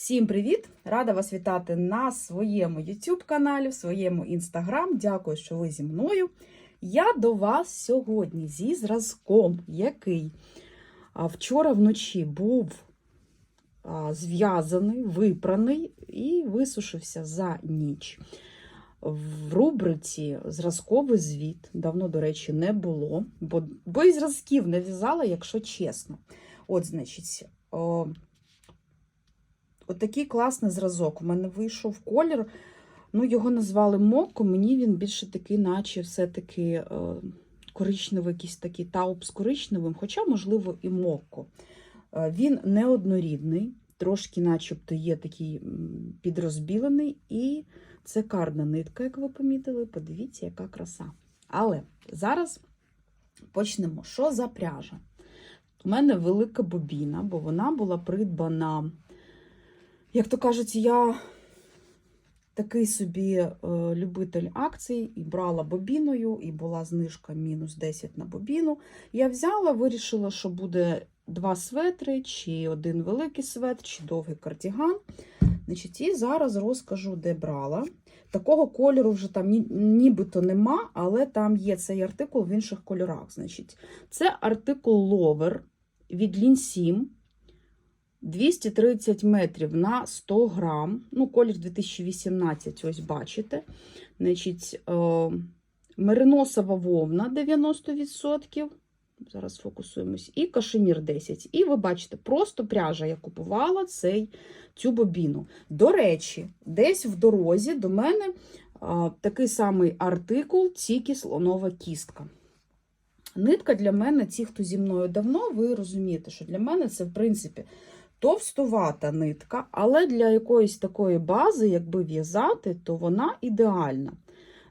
Всім привіт! Рада вас вітати на своєму YouTube каналі, в своєму Instagram. Дякую, що ви зі мною. Я до вас сьогодні зі зразком, який вчора вночі був зв'язаний, випраний і висушився за ніч. В рубриці зразковий звіт давно, до речі, не було, бо, бо і зразків не в'язала, якщо чесно. От, значить, Отакий класний зразок. У мене вийшов колір. Ну, його назвали Мокко. Мені він більше такий, наче все-таки е, коричневий, якийсь такий тауп з коричневим, хоча, можливо, і Мокко. Е, він неоднорідний, трошки, начебто, є такий підрозбілений, і це карна нитка, як ви помітили. Подивіться, яка краса. Але зараз почнемо. Що за пряжа? У мене велика бобіна, бо вона була придбана. Як то кажуть, я такий собі е, любитель акцій і брала бобіною, і була знижка мінус 10 на бобіну. Я взяла, вирішила, що буде два светри, чи один великий светр, чи довгий кардіган. Значить, І зараз розкажу, де брала. Такого кольору вже там ні, нібито нема, але там є цей артикул в інших кольорах. Значить, Це артикул Lover від Лінсім. 230 метрів на 100 грам. Ну, колір 2018, ось бачите. Значить, е, мериносова вовна 90%. Зараз фокусуємось. І кашемір 10. І ви бачите, просто пряжа я купувала цей, цю бобіну. До речі, десь в дорозі до мене а, такий самий артикул, тільки слонова кістка. Нитка для мене, ті, хто зі мною давно, ви розумієте, що для мене це, в принципі, товстувата нитка, але для якоїсь такої бази, якби в'язати, то вона ідеальна.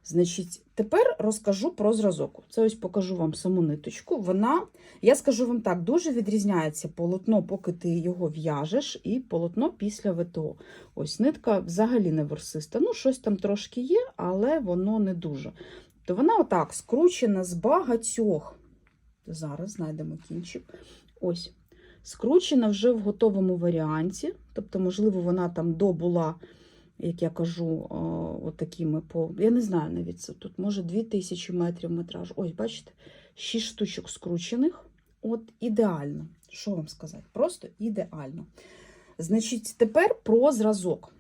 Значить, тепер розкажу про зразок. Це ось покажу вам саму ниточку. Вона, я скажу вам так, дуже відрізняється полотно, поки ти його в'яжеш, і полотно після ВТО. Ось нитка взагалі не ворсиста. Ну, щось там трошки є, але воно не дуже. То вона отак скручена з багатьох. Зараз знайдемо кінчик. Ось. Скручена вже в готовому варіанті. Тобто, можливо, вона там добула, як я кажу, отакими по. Я не знаю навіть це тут, може 2000 метрів метраж. Ось, бачите, 6 штучок скручених. От ідеально. Що вам сказати? Просто ідеально. Значить, тепер про зразок.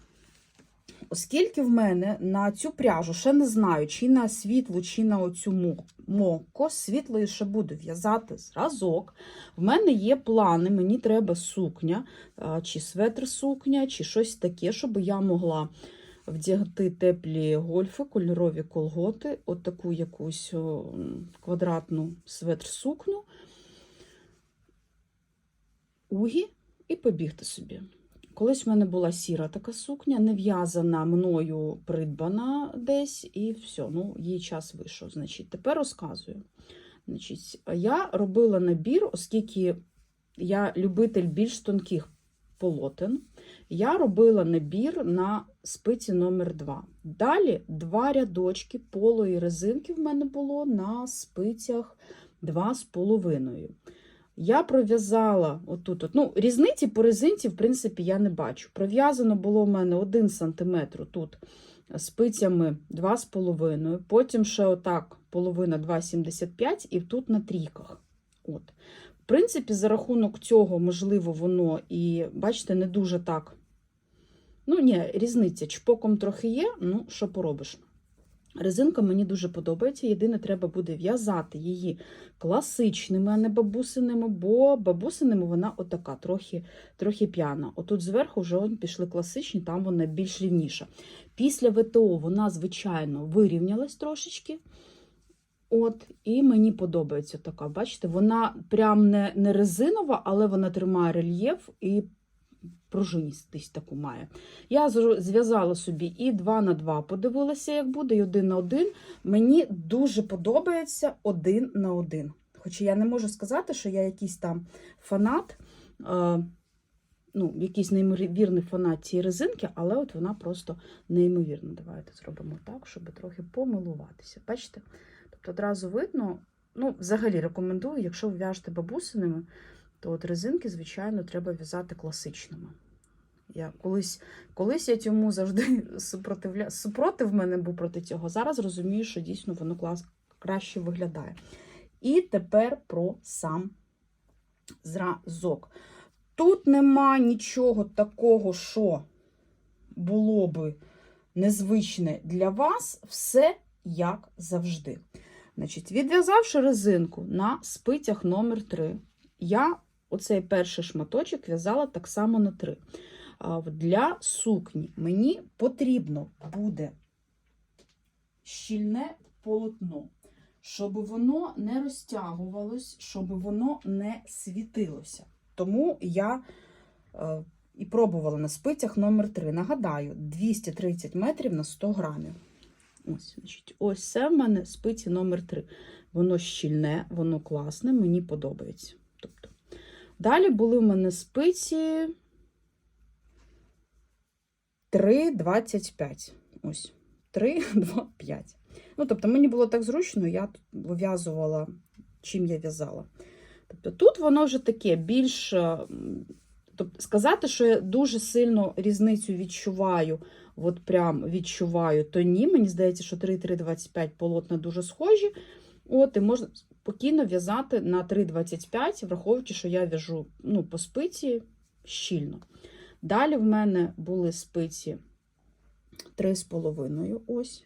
Оскільки в мене на цю пряжу ще не знаю, чи на світлу, чи на оцю мокко, світлою ще буду в'язати зразок. В мене є плани, мені треба сукня, чи светр сукня, чи щось таке, щоб я могла вдягти теплі гольфи, кольорові колготи, отаку якусь квадратну светр сукню, угі і побігти собі. Колись в мене була сіра така сукня, не в'язана мною придбана десь, і все, ну, її час вийшов. Значить, Тепер розказую. Значить, Я робила набір, оскільки я любитель більш тонких полотен, я робила набір на спиці номер 2 Далі два рядочки полої резинки в мене було на спицях 2,5. Я пров'язала отут. От, ну, Різниці по резинці, в принципі, я не бачу. Пров'язано було в мене 1 см тут спицями 2,5, потім ще отак половина 2,75 і тут на трійках. От. В принципі, за рахунок цього, можливо, воно і, бачите, не дуже так. Ну, ні, різниця. Чпоком трохи є, ну, що поробиш. Резинка мені дуже подобається. Єдине, треба буде в'язати її класичними, а не бабусиними, бо бабусиними вона отака, трохи трохи п'яна. Отут зверху вже пішли класичні, там вона більш рівніша. Після ВТО вона, звичайно, вирівнялась трошечки. От, І мені подобається така. Бачите, вона прям не не резинова, але вона тримає рельєф і пружиністість таку має. Я зв'язала собі і 2 на 2 подивилася, як буде, і 1 на 1. Мені дуже подобається 1 на 1. Хоча я не можу сказати, що я якийсь там фанат, е, ну, якийсь неймовірний фанат цієї резинки, але от вона просто неймовірна. Давайте зробимо так, щоб трохи помилуватися. Бачите? Тобто одразу видно, ну, взагалі рекомендую, якщо ви в'яжете бабусинами, то от резинки, звичайно, треба в'язати класичними. Я колись, колись я цьому завжди супротивля... супротив мене був проти цього. Зараз розумію, що дійсно воно клас... краще виглядає. І тепер про сам зразок. Тут нема нічого такого, що було би незвичне для вас, все як завжди. Значить, відв'язавши резинку на спицях номер 3, я оцей перший шматочок в'язала так само на 3. Для сукні мені потрібно буде щільне полотно, щоб воно не розтягувалось, щоб воно не світилося. Тому я е, і пробувала на спицях номер 3. Нагадаю, 230 метрів на 100 грамів. Ось, значить, ось це в мене спиці номер 3. Воно щільне, воно класне, мені подобається. Далі були в мене спиці 3,25. Ось, 3, 2, 5. Ну, тобто, мені було так зручно, я вив'язувала, чим я в'язала. Тобто, тут воно вже таке більш. е, Тобто, сказати, що я дуже сильно різницю відчуваю, от прям відчуваю, то ні. Мені здається, що 3,325 полотна дуже схожі. От, і можна спокійно в'язати на 3,25, враховуючи, що я в'яжу ну, по спиці щільно. Далі в мене були спиці 3,5 ось.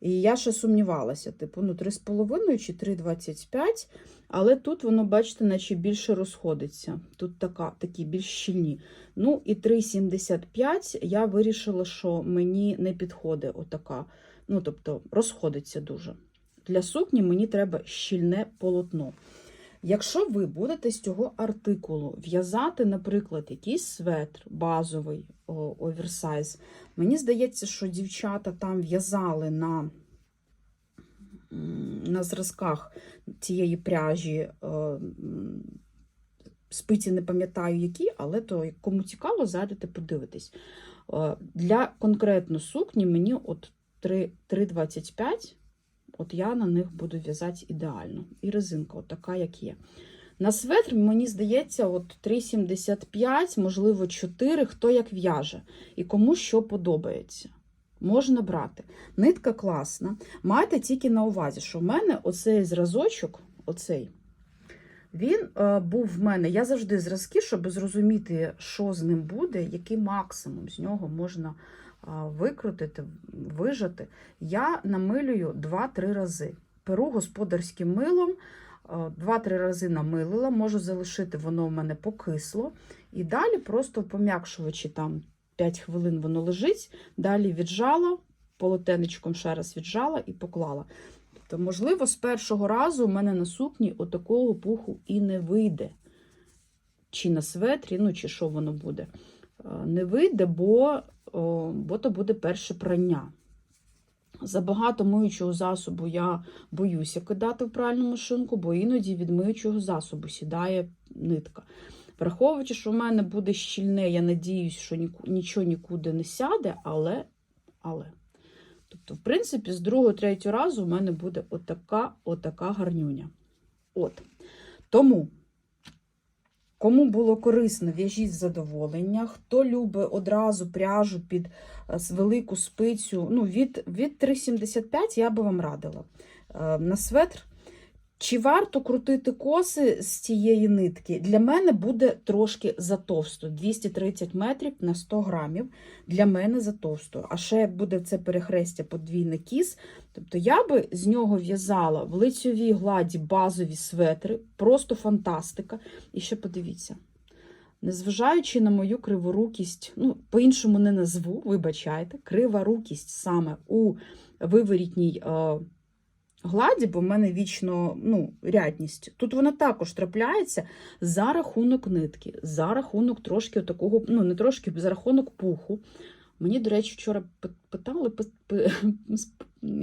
І я ще сумнівалася, типу, ну, 3,5 чи 3,25, але тут воно, бачите, наче більше розходиться. Тут така, такі більш щільні. Ну, і 3,75 я вирішила, що мені не підходить отака. Ну, тобто, розходиться дуже. Для сукні мені треба щільне полотно. Якщо ви будете з цього артикулу в'язати, наприклад, якийсь светр базовий оверсайз, мені здається, що дівчата там в'язали на, на зразках цієї пряжі. Спиці не пам'ятаю які, але то кому цікаво, зайдете подивитись. Для конкретно сукні мені от 3 3,25 От я на них буду в'язати ідеально. І резинка, от така, як є. На светр, мені здається, от 3,75, можливо, 4, хто як в'яже. І кому що подобається. Можна брати. Нитка класна. Майте тільки на увазі, що в мене оцей зразочок, оцей, він е, був в мене. Я завжди зразки, щоб зрозуміти, що з ним буде, який максимум з нього можна викрутити, вижати. Я намилюю 2-3 рази. Перу господарським милом, а, 2-3 рази намилила, можу залишити, воно в мене покисло. І далі просто в пом'якшувачі там 5 хвилин воно лежить, далі віджала, полотенечком ще раз віджала і поклала. Тобто, можливо, з першого разу у мене на сукні отакого пуху і не вийде. Чи на светрі, ну чи що воно буде. Е, Не вийде, бо, бо то буде перше прання. Забагато миючого засобу я боюся кидати в пральну машинку, бо іноді від миючого засобу сідає нитка. Враховуючи, що в мене буде щільне, я надіюсь, що нічого нікуди не сяде, але. але. Тобто, в принципі, з другого, третього разу в мене буде отака, отака гарнюня. От. Тому, кому було корисно, в'яжіть задоволення. Хто любить одразу пряжу під е, велику спицю, ну, від, від 3,75 я би вам радила. Е, На светр. Чи варто крутити коси з цієї нитки? Для мене буде трошки затовсто. 230 метрів на 100 грамів. Для мене затовсто. А ще буде це перехрестя подвійне кіс. Тобто я би з нього в'язала в лицьовій гладі базові светри, просто фантастика. І ще подивіться. Незважаючи на мою криворукість, ну, по-іншому не назву, вибачайте, криворукість саме у виворітній е, гладі, бо в мене вічно ну, рядність. Тут вона також трапляється за рахунок нитки, за рахунок трошки такого, ну не трошки, за рахунок пуху. Мені, до речі, вчора питали, пи- пи-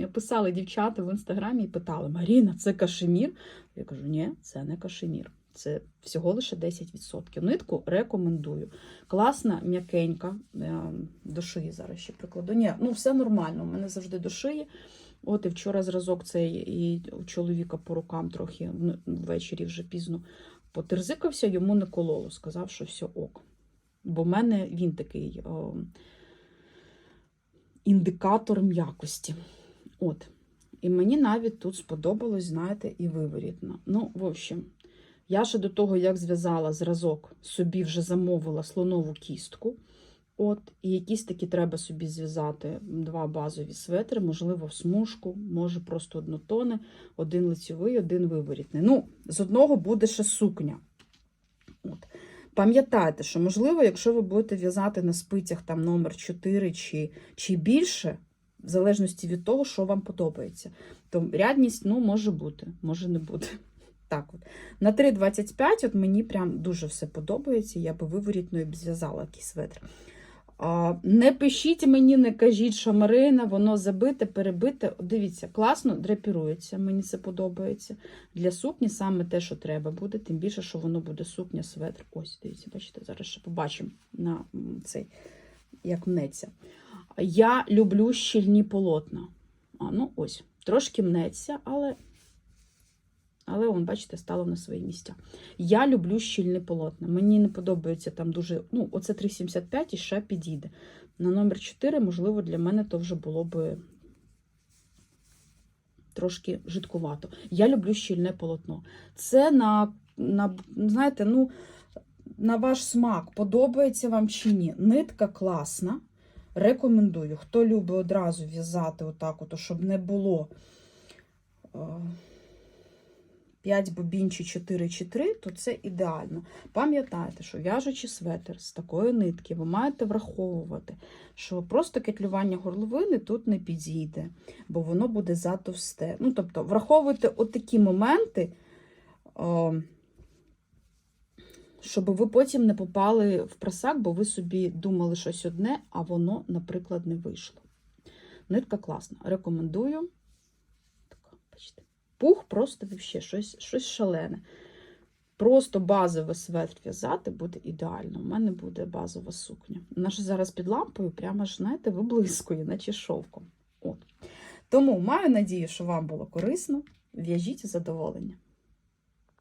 писали дівчата в інстаграмі і питали: Маріна, це кашемір? Я кажу, ні, це не кашемір. Це всього лише 10%. Нитку рекомендую. Класна, м'якенька. е, До шиї зараз ще прикладу. Ні, ну все нормально. У мене завжди до шиї. От і вчора зразок цей і у чоловіка по рукам трохи ну, ввечері вже пізно потерзикався, йому не кололо, сказав, що все ок. Бо в мене він такий о, індикатор м'якості. От. І мені навіть тут сподобалось, знаєте, і виворітно. Ну, в общем, я ще до того, як зв'язала зразок, собі вже замовила слонову кістку. От, і якісь такі треба собі зв'язати два базові светри, можливо, в смужку, може просто однотони, один лицьовий, один виворітний. Ну, з одного буде ще сукня. От. Пам'ятайте, що, можливо, якщо ви будете в'язати на спицях там номер 4 чи, чи більше, в залежності від того, що вам подобається, то рядність ну, може бути, може не бути. Так от. На 3,25 от мені прям дуже все подобається. Я би виворітною зв'язала якийсь светр. Не пишіть мені, не кажіть, що Марина, воно забите, перебите. Дивіться, класно драпірується, мені це подобається. Для сукні саме те, що треба буде, тим більше, що воно буде сукня, светр. Ось, дивіться, бачите, зараз ще побачимо на цей, як мнеться. Я люблю щільні полотна. А, ну ось, трошки мнеться, але. Але, он, бачите, стало на свої місця. Я люблю щільне полотна. Мені не подобається там дуже. Ну, оце 3,75 і ще підійде. На номер 4, можливо, для мене то вже було би трошки жидкувато. Я люблю щільне полотно. Це на, на знаєте, ну, на ваш смак, подобається вам чи ні. Нитка класна. Рекомендую. Хто любить одразу в'язати отак, от, щоб не було. Е, 5 бобін чи 4 чи 3, то це ідеально. Пам'ятайте, що в'яжучи светр з такої нитки, ви маєте враховувати, що просто кетлювання горловини тут не підійде, бо воно буде затовсте. Ну, тобто, враховуйте отакі моменти, щоб ви потім не попали в просак, бо ви собі думали щось одне, а воно, наприклад, не вийшло. Нитка класна. Рекомендую. Така, бачите. Пух просто вообще щось, щось шалене. Просто базовий светр в'язати буде ідеально. У мене буде базова сукня. Вона ж зараз під лампою, прямо ж, знаєте, виблискує, наче шовком. От. Тому маю надію, що вам було корисно. В'яжіть задоволення.